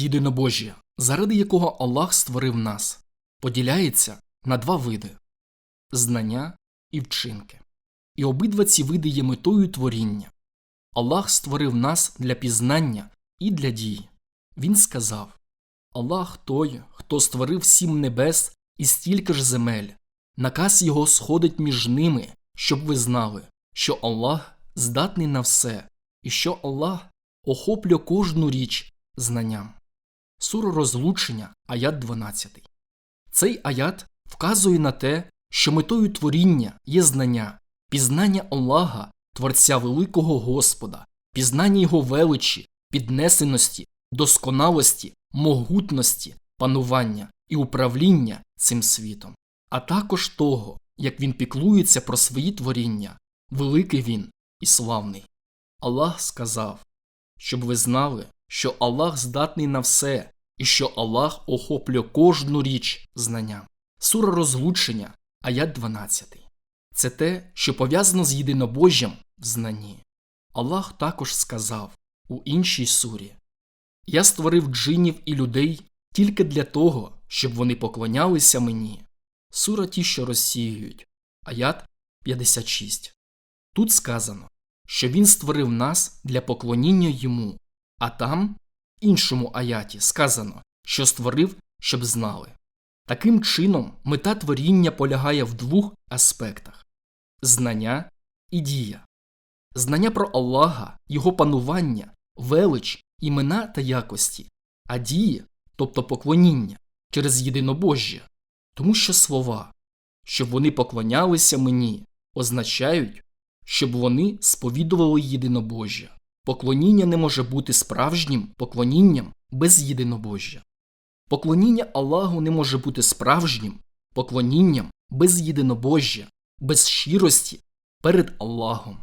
Єдинобожжя, заради якого Аллах створив нас, поділяється на два види знання і вчинки. І обидва ці види є метою творіння. Аллах створив нас для пізнання і для дії. Він сказав Аллах той, хто створив сім небес і стільки ж земель. Наказ його сходить між ними, щоб ви знали, що Аллах здатний на все, і що Аллах охоплює кожну річ знанням. Сура розлучення, аят 12. Цей аят вказує на те, що метою творіння є знання, пізнання Аллаха, Творця Великого Господа, пізнання Його величі, піднесеності, досконалості, могутності, панування і управління цим світом, а також того, як він піклується про свої творіння, великий він і славний. Аллах сказав, щоб ви знали, що Аллах здатний на все і що Аллах охоплює кожну річ знанням. Сура розлучення, аят 12. Це те, що пов'язано з єдинобожжям в знанні. Аллах також сказав у іншій сурі Я створив джинів і людей тільки для того, щоб вони поклонялися мені. Сура ті, що розсіюють. Аят 56. Тут сказано, що він створив нас для поклоніння йому, а там, іншому аяті, сказано, що створив, щоб знали. Таким чином, мета творіння полягає в двох аспектах знання і дія. Знання про Аллаха, його панування, велич, імена та якості, а дії, тобто поклоніння, через єдинобожжя, тому що слова, щоб вони поклонялися мені, означають, щоб вони сповідували єдинобожжя. Поклоніння не може бути справжнім поклонінням без єдинобожжя. Поклоніння Аллаху не може бути справжнім поклонінням без єдинобожжя, без щирості перед Аллахом.